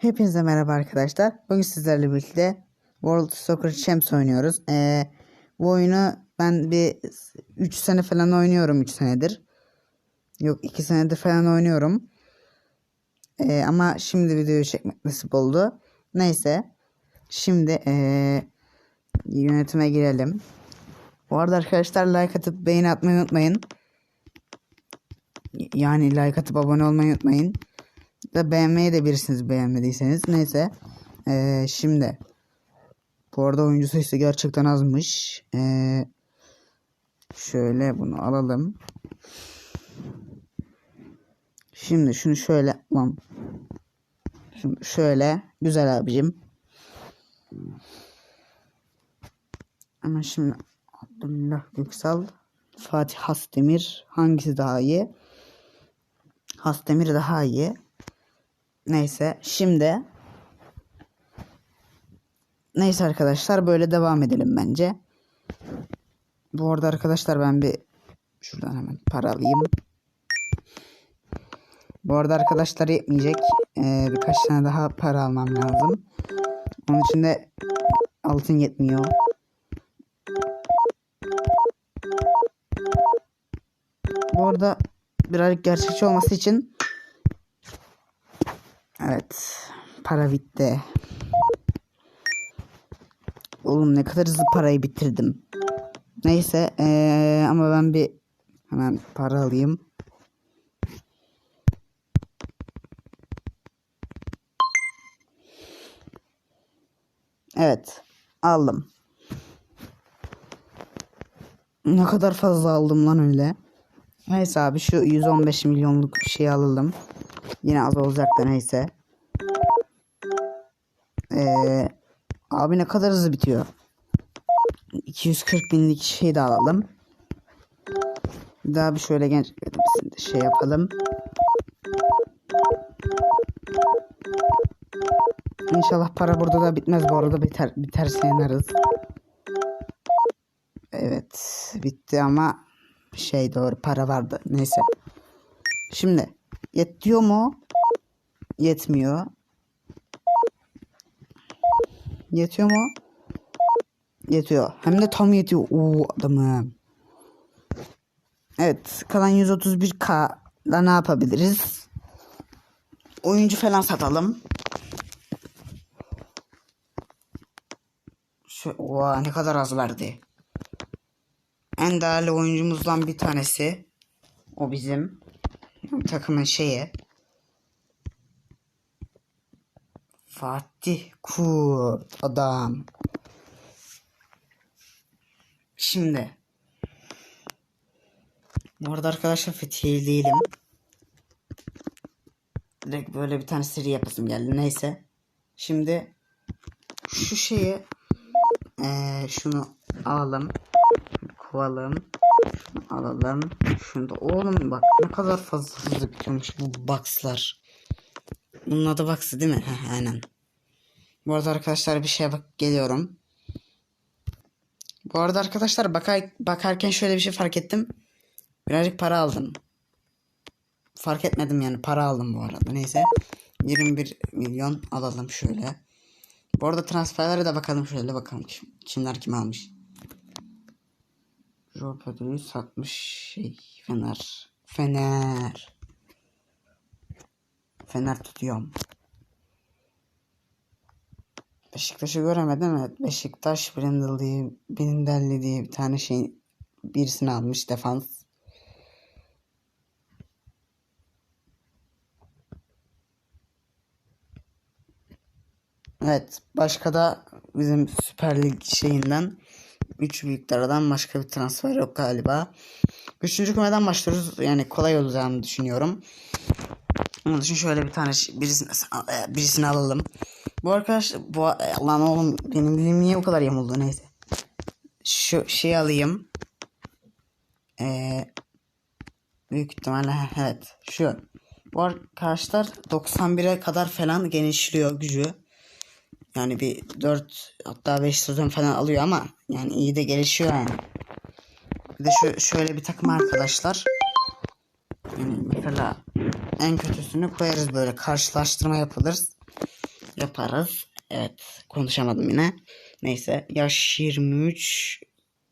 Hepinize merhaba arkadaşlar. Bugün sizlerle birlikte World Soccer Champs oynuyoruz. Ee, bu oyunu ben bir 3 sene falan oynuyorum 3 senedir. Yok 2 senedir falan oynuyorum. Ee, ama şimdi videoyu çekmek nasip oldu. Neyse. Şimdi ee, yönetime girelim. Bu arada arkadaşlar like atıp beğeni atmayı unutmayın. Yani like atıp abone olmayı unutmayın da beğenmeyi de bilirsiniz beğenmediyseniz. Neyse. Ee, şimdi. Bu arada oyuncu sayısı gerçekten azmış. Ee, şöyle bunu alalım. Şimdi şunu şöyle lan. Şimdi şöyle güzel abicim. Ama şimdi Abdullah Göksal Fatih Hasdemir hangisi daha iyi? Hasdemir daha iyi. Neyse şimdi Neyse arkadaşlar böyle devam edelim bence. Bu arada arkadaşlar ben bir şuradan hemen para alayım. Bu arada arkadaşlar yetmeyecek. Ee, birkaç tane daha para almam lazım. Onun için de altın yetmiyor. Bu arada birazcık gerçekçi olması için Evet. Para bitti. Oğlum ne kadar hızlı parayı bitirdim. Neyse ee, ama ben bir hemen para alayım. Evet. Aldım. Ne kadar fazla aldım lan öyle. Neyse abi şu 115 milyonluk bir şey alalım. Yine az olacak da neyse. Ee, abi ne kadar hızlı bitiyor. 240 binlik şey de alalım. Daha bir şöyle genç şey yapalım. İnşallah para burada da bitmez bu arada biter biterse yanarız. Evet bitti ama şey doğru para vardı neyse. Şimdi yetiyor mu? Yetmiyor. Yetiyor mu? Yetiyor. Hem de tam yetiyor. Oo adamım. Evet. Kalan 131k da ne yapabiliriz? Oyuncu falan satalım. Şu, oha, ne kadar az verdi. En değerli oyuncumuzdan bir tanesi. O bizim takımın şeyi. Fatih Kurt adam. Şimdi. Bu arada arkadaşlar Fethiye değilim. Direkt böyle bir tane seri yapasım geldi. Neyse. Şimdi şu şeyi ee, şunu alalım. Kovalım. Alalım. Şunu oğlum bak ne kadar fazla hızlı bitiyormuş bu boxlar. Bunun adı box'ı değil mi? Heh, aynen. Bu arada arkadaşlar bir şeye bak geliyorum. Bu arada arkadaşlar bakar, bakarken şöyle bir şey fark ettim. Birazcık para aldım. Fark etmedim yani para aldım bu arada. Neyse. 21 milyon alalım şöyle. Bu arada transferlere de bakalım şöyle bakalım. Kimler kim almış. Joe Pedro'yu satmış şey Fener. Fener. Fener tutuyorum. Beşiktaş'ı göremedim evet. Beşiktaş Brindle diye, Brindelli diye bir tane şey birisini almış defans. Evet başka da bizim Süper Lig şeyinden üç büyüklerden başka bir transfer yok galiba. Üçüncü kümeden başlıyoruz. Yani kolay olacağını düşünüyorum. Onun için şöyle bir tane şey- birisini, birisini alalım. Bu arkadaş bu lan oğlum benim dilim niye bu kadar yamuldu neyse. Şu şeyi alayım. Ee, büyük ihtimalle evet şu. Bu arkadaşlar 91'e kadar falan genişliyor gücü. Yani bir 4 hatta 5 sezon falan alıyor ama yani iyi de gelişiyor yani. Bir de şu şöyle bir takım arkadaşlar. Yani mesela en kötüsünü koyarız böyle karşılaştırma yapılır. Yaparız. Evet. Konuşamadım yine. Neyse. Yaş 23.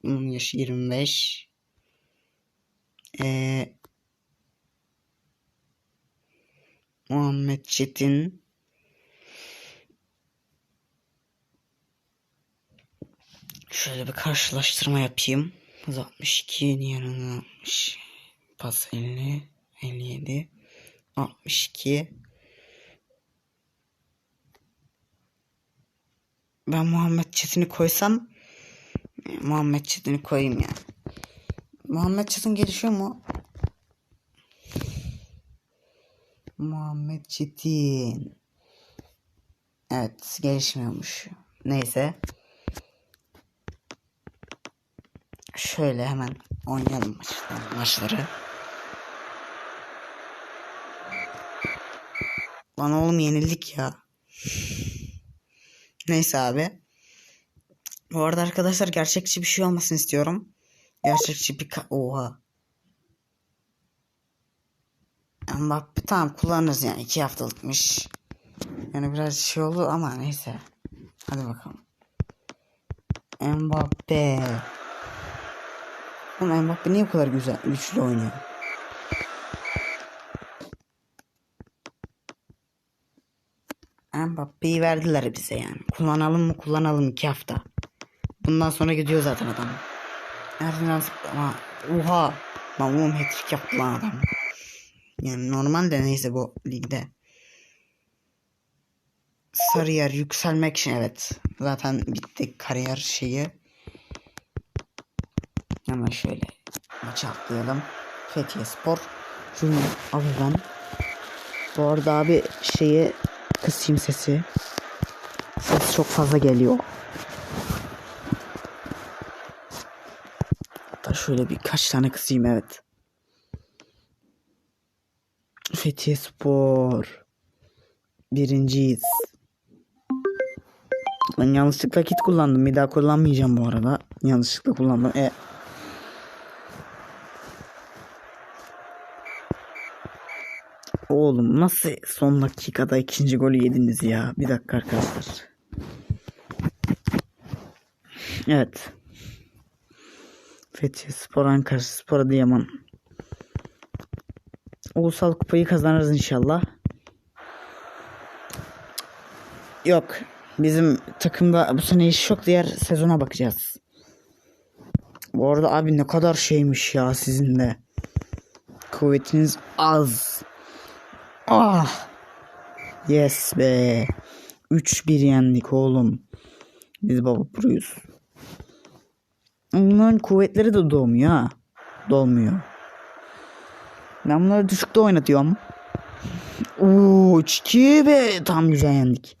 hmm, Yaş 25. Ee, Muhammed Çetin. Şöyle bir karşılaştırma yapayım. 62 yanına almış. Pas 50. 57. 62. Ben Muhammed Çetin'i koysam e, Muhammed Çetin'i koyayım ya. Muhammed Çetin gelişiyor mu? Muhammed Çetin. Evet gelişmiyormuş. Neyse. Şöyle hemen oynayalım maçları. maçları. Lan oğlum yenildik ya. Neyse abi. Bu arada arkadaşlar gerçekçi bir şey olmasını istiyorum. Gerçekçi bir ka- Oha. Mbappe tamam kullanırız yani. iki haftalıkmış. Yani biraz şey oldu ama neyse. Hadi bakalım. Mbappe. Oğlum Mbappe niye bu kadar güzel, güçlü oynuyor? Mbappe'yi verdiler bize yani. Kullanalım mı kullanalım iki hafta. Bundan sonra gidiyor zaten adam. Erdoğan ama oha. Lan oğlum hat-trick yaptı lan adam. Yani normal de neyse bu ligde. Sarıyer yükselmek için evet. Zaten bitti kariyer şeyi. Hemen şöyle maçı atlayalım. Fethiye Spor. Şunu ben. Bu arada abi şeyi kısayım sesi. Ses çok fazla geliyor. Hatta şöyle birkaç tane kısayım evet. Fethiye Spor. Birinciyiz. Ben yanlışlıkla kit kullandım. Bir daha kullanmayacağım bu arada. Yanlışlıkla kullandım. E. Oğlum nasıl son dakikada ikinci golü yediniz ya? Bir dakika arkadaşlar. Evet. Fethiye Spor Ankara Spor Adıyaman. Ulusal kupayı kazanırız inşallah. Yok. Bizim takımda bu sene iş yok. Diğer sezona bakacağız. Bu arada abi ne kadar şeymiş ya sizin de. Kuvvetiniz az. Ah. Yes be. 3-1 yendik oğlum. Biz baba buruyuz. Bunların kuvvetleri de doğmuyor ha. Dolmuyor. Ben bunları düşükte oynatıyorum. Oo 3-2 be. Tam güzel yendik.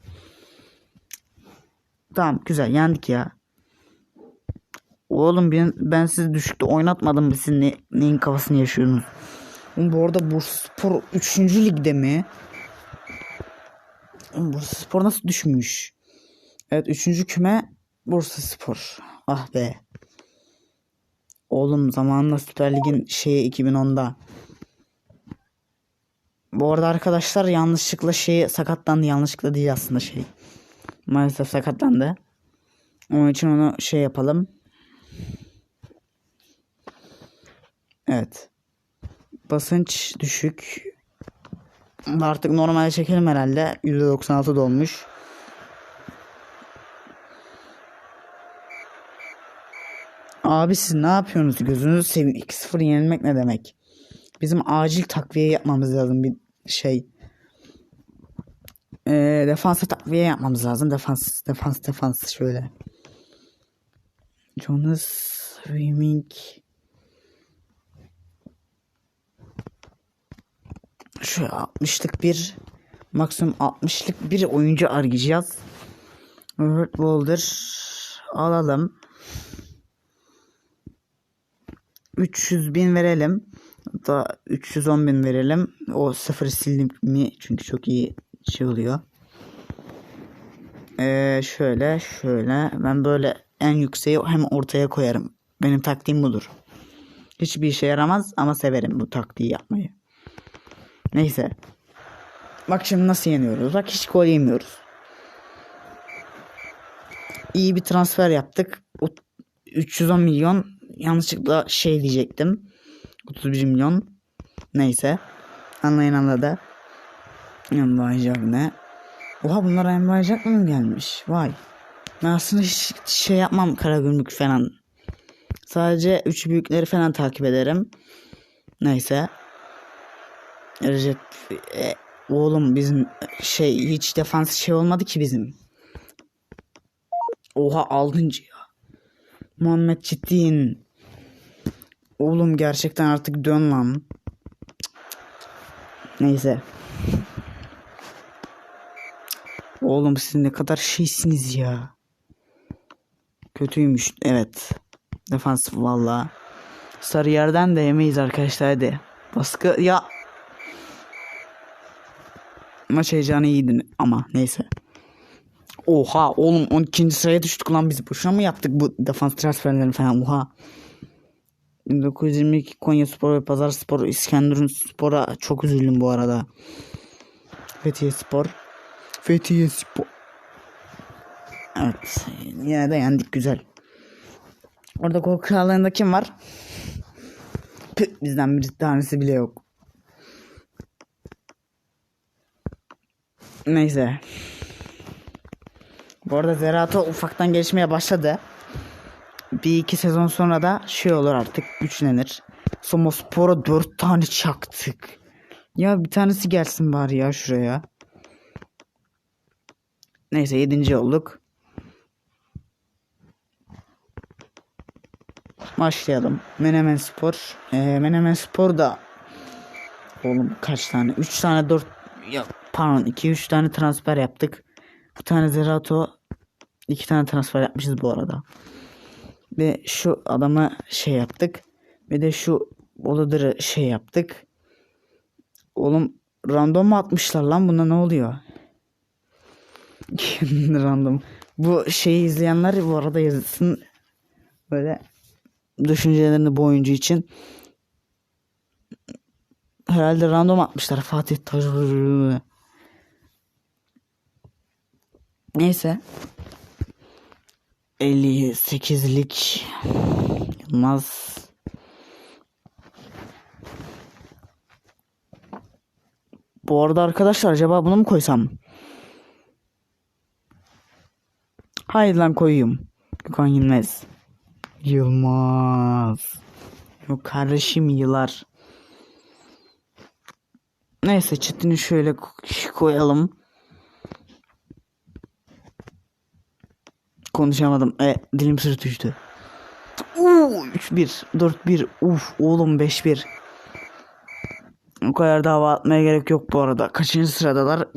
Tamam güzel yendik ya. Oğlum ben, ben sizi düşükte oynatmadım. Siz ne, neyin kafasını yaşıyorsunuz? Bu arada Bursa Spor 3. ligde mi? Oğlum Bursa Spor nasıl düşmüş? Evet 3. küme Bursa Spor. Ah be. Oğlum zamanında Süper Lig'in şeyi 2010'da. Bu arada arkadaşlar yanlışlıkla şey sakatlandı. Yanlışlıkla değil aslında şey. Maalesef sakatlandı. Onun için onu şey yapalım. Evet. Basınç düşük. Artık normale çekelim herhalde. %96 dolmuş. Abi siz ne yapıyorsunuz? Gözünüzü seveyim. 2-0 yenilmek ne demek? Bizim acil takviye yapmamız lazım bir şey. Ee, defansa takviye yapmamız lazım. Defans, defans, defans şöyle. Jonas Swimming. Şöyle 60'lık bir maksimum 60'lık bir oyuncu arayacağız. Robert Boulder alalım. 300 bin verelim. Da 310 bin verelim. O sıfır sildim mi? Çünkü çok iyi şey oluyor. Ee, şöyle şöyle. Ben böyle en yükseği hem ortaya koyarım. Benim taktiğim budur. Hiçbir işe yaramaz ama severim bu taktiği yapmayı. Neyse. Bak şimdi nasıl yeniyoruz. Bak hiç gol yemiyoruz. iyi bir transfer yaptık. O 310 milyon yanlışlıkla şey diyecektim. 31 milyon. Neyse. Anlayın anladı. Emre ne? Oha bunlar Jack mı gelmiş? Vay. Ben aslında hiç şey yapmam Karagümrük falan. Sadece üç büyükleri falan takip ederim. Neyse. Recep e, oğlum bizim şey hiç defans şey olmadı ki bizim. Oha altıncı ya. Muhammed Çetin. Oğlum gerçekten artık dön lan. Neyse. Oğlum siz ne kadar şeysiniz ya. Kötüymüş. Evet. Defans valla. Sarı yerden de yemeyiz arkadaşlar hadi. Baskı ya. Maç heyecanı iyiydi ama neyse. Oha oğlum 12. sıraya düştük lan biz boşuna mı yaptık bu defans transferlerini falan oha. 1922 Konya Spor ve Pazar Spor İskenderun Spor'a çok üzüldüm bu arada. Fethiye Spor. Fethiye Spor. Evet. Yine de yendik güzel. Orada gol krallığında kim var? Püh, bizden bir tanesi bile yok. Neyse. Bu arada Zerato ufaktan gelişmeye başladı. Bir iki sezon sonra da şey olur artık güçlenir. Somospor'a dört tane çaktık. Ya bir tanesi gelsin bari ya şuraya. Neyse yedinci olduk. Başlayalım. Menemen Spor. Ee, Menemen Spor da oğlum kaç tane? 3 tane 4 ya pardon 2 3 tane transfer yaptık. Bir tane Zerato 2 tane transfer yapmışız bu arada. Ve şu adamı şey yaptık. Ve de şu Boludur'u şey yaptık. Oğlum random mu atmışlar lan buna ne oluyor? random. Bu şeyi izleyenler bu arada yazsın. Böyle düşüncelerini bu oyuncu için. Herhalde random atmışlar Fatih Tacı. Neyse. 58'lik Yılmaz Bu arada arkadaşlar acaba bunu mu koysam? Hayır lan koyayım. Gökhan Yılmaz. Yılmaz. Yok kardeşim yılar. Neyse çetini şöyle koyalım. Konuşamadım. E, dilim sürtüştü. Uuu 3-1 4-1 uf oğlum 5-1 O kadar dava atmaya gerek yok bu arada. Kaçıncı sıradalar?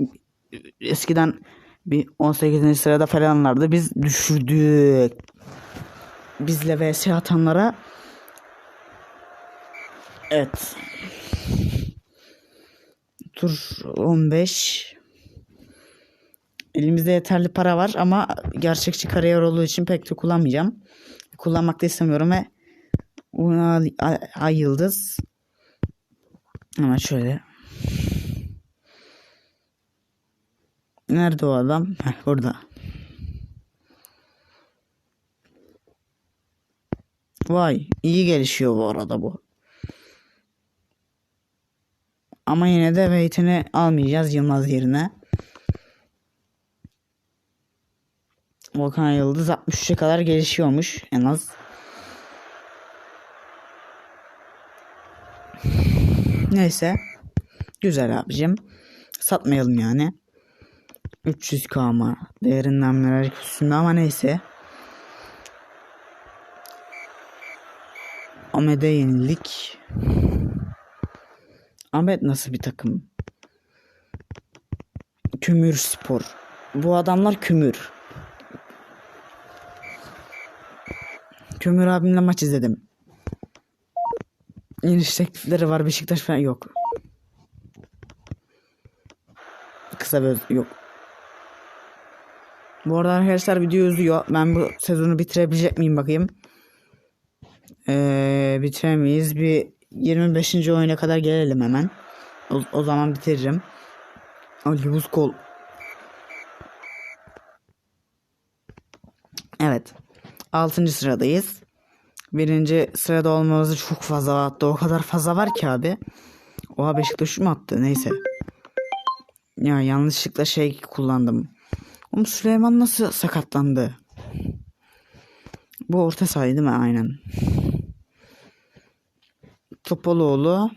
Eskiden bir 18. sırada falanlardı. Biz düşürdük. Bizle vs atanlara Evet. Tur 15 Elimizde yeterli para var ama gerçekçi kariyer olduğu için pek de kullanmayacağım. Kullanmak da istemiyorum ve ay, yıldız ama şöyle Nerede o adam? Heh, burada. Vay iyi gelişiyor bu arada bu. Ama yine de Wait'ini almayacağız Yılmaz yerine. Volkan Yıldız 63'e kadar gelişiyormuş en az. Neyse. Güzel abicim. Satmayalım yani. 300k ama değerinden merak üstünde ama neyse. Ahmet'e yenilik. Ahmet nasıl bir takım? Kümür Spor. Bu adamlar kümür. Kömür abimle maç izledim. İniş teklifleri var Beşiktaş falan yok. Kısa bir yok. Bu arada arkadaşlar video uzuyor. Ben bu sezonu bitirebilecek miyim bakayım. Ee, bitiremeyiz. Bir 25. oyuna kadar gelelim hemen. O, o zaman bitiririm. Ali Buzkol Evet. 6. sıradayız. Birinci sırada olmamızı çok fazla. Hatta o kadar fazla var ki abi. Oha Beşiktaş mı attı? Neyse. Ya yanlışlıkla şey kullandım. Oğlum Süleyman nasıl sakatlandı? Bu orta saha değil mi? Aynen. Topaloğlu.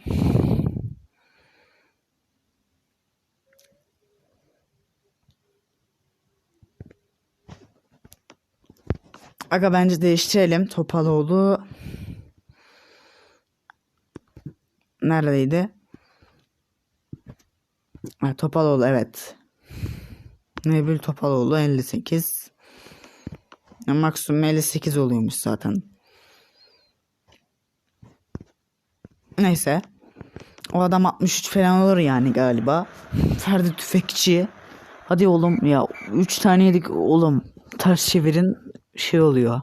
Aga bence değiştirelim. Topaloğlu neredeydi? Ha, Topaloğlu evet. Nebil Topaloğlu 58. Ya, maksimum 58 oluyormuş zaten. Neyse. O adam 63 falan olur yani galiba. Ferdi Tüfekçi. Hadi oğlum ya 3 tane yedik oğlum. Ters çevirin şey oluyor.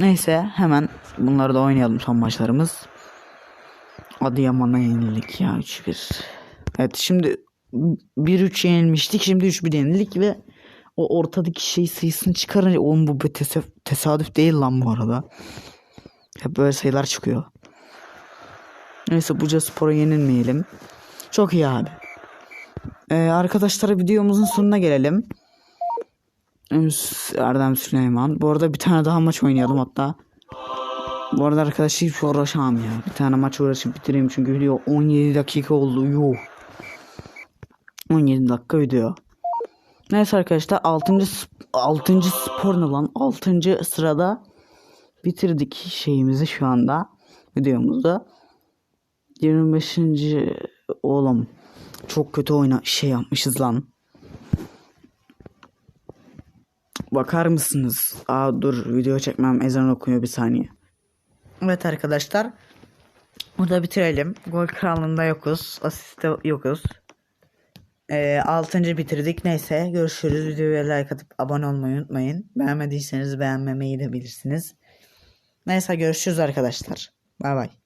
Neyse hemen bunları da oynayalım son maçlarımız. Adıyaman'a yenildik ya 3-1. Evet şimdi 1-3 yenilmiştik şimdi 3-1 yenildik ve o ortadaki şey sayısını çıkarınca oğlum bu bir tesef- tesadüf değil lan bu arada. Hep böyle sayılar çıkıyor. Neyse Buca Spor'a yenilmeyelim. Çok iyi abi. Ee, arkadaşlar videomuzun sonuna gelelim. Erdem Süleyman. Bu arada bir tane daha maç oynayalım hatta. Bu arada arkadaşlar hiç uğraşamam ya. Bir tane maç uğraşıp bitireyim çünkü video 17 dakika oldu. Yuh. 17 dakika video. Neyse arkadaşlar 6. 6. spor ne lan? 6. sırada bitirdik şeyimizi şu anda videomuzu. 25. oğlum çok kötü oyna şey yapmışız lan. Bakar mısınız? Aa dur video çekmem ezan okuyor bir saniye. Evet arkadaşlar. Burada bitirelim. Gol krallığında yokuz. Asiste yokuz. Ee, 6. bitirdik. Neyse görüşürüz. Videoya like atıp abone olmayı unutmayın. Beğenmediyseniz beğenmemeyi de bilirsiniz. Neyse görüşürüz arkadaşlar. Bay bay.